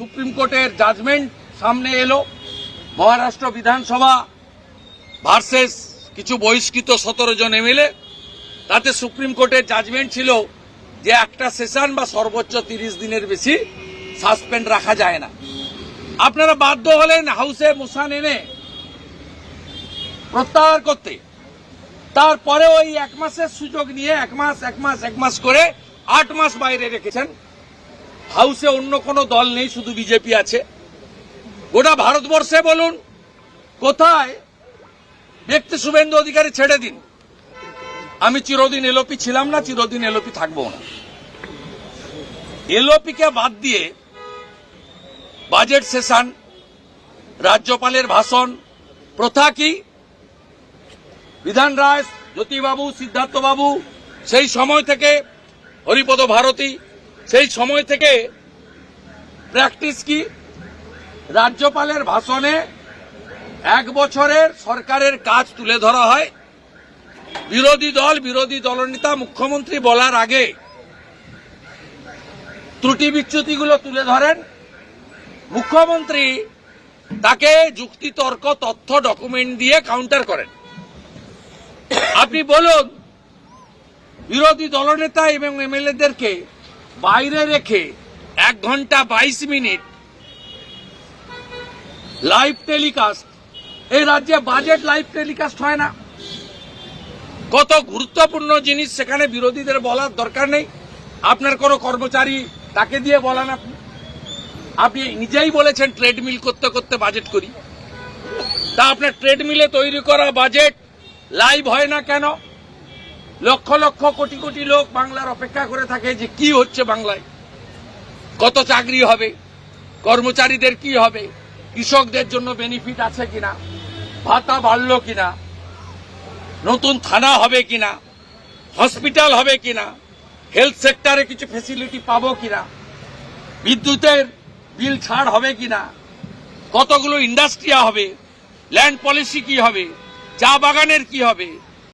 Supreme কোর্টের judgement সামনে এলো। মহারাষ্ট্র বিধানসভা ভার্সেস কিছু বহিষ্কৃত সতেরো জন এমএলএ। তাতে সুপ্রিম কোর্টের জাজমেন্ট ছিল যে একটা সেশন বা সর্বোচ্চ তিরিশ দিনের বেশি সাসপেন্ড রাখা যায় না। আপনারা বাধ্য হলেন হাউসে মোশান এনে প্রত্যাহার করতে। তারপরে ওই এক মাসের সুযোগ নিয়ে এক মাস এক মাস এক মাস করে আট মাস বাইরে রেখেছেন হাউসে অন্য কোনো দল নেই, শুধু বিজেপি আছে। গোটা ভারতবর্ষে বলুন, কোথায়? ব্যক্তি শুভেন্দু অধিকারী ছেড়ে দিন। আমি চিরদিন এলোপি ছিলাম না, চিরদিন এলোপি থাকব না। এলোপিকে বাদ দিয়ে বাজেট সেশন, রাজ্যপালের ভাষণ, প্রথা কি? বিধান রায়, জ্যোতিবাবু, সিদ্ধার্থবাবু, সেই সময় থেকে হরিপদ ভারতী সেই সময় থেকে প্র্যাকটিস কি? রাজ্যপালের ভাষণে এক বছরের সরকারের কাজ তুলে ধরা হয়। বিরোধী দল, বিরোধী দলনেতা মুখ্যমন্ত্রী বলার আগে ত্রুটি বিচ্যুতিগুলো তুলে ধরেন। মুখ্যমন্ত্রী তাকে যুক্তিতর্ক তথ্য ডকুমেন্ট দিয়ে কাউন্টার করেন। আপনি বলুন, বিরোধী দলনেতা এবং এমএলএদেরকে বাইরে রেখে এক ঘণ্টা বাইশ মিনিট লাইভ টেলিকাস্ট এই রাজ্যে বাজেট লাইভ টেলিকাস্ট হয় না। কত গুরুত্বপূর্ণ জিনিস সেখানে বিরোধীদের বলার দরকার নেই। আপনার কোনো কর্মচারী তাকে দিয়ে বলান আপনি। আপনি নিজেই বলেছেন ট্রেডমিল করতে করতে বাজেট করি। তা আপনার ট্রেডমিলে তৈরি করা বাজেট লাইভ হয় না কেন? লক্ষ লক্ষ কোটি কোটি লোক বাংলার অপেক্ষা করে থাকে যে কি হচ্ছে বাংলায়। কত চাকরি হবে? কর্মচারীদের কি হবে? কৃষকদের জন্য বেনিফিট আছে কিনা? ভাতা বাড়লো কিনা? নতুন থানা হবে কিনা? হসপিটাল হবে কিনা? হেলথ সেক্টরে কিছু ফেসিলিটি পাবো কিনা? বিদ্যুতের বিল ছাড় হবে কিনা? কতগুলো ইন্ডাস্ট্রি হবে? ল্যান্ড পলিসি কি হবে? চা বাগানের কি হবে?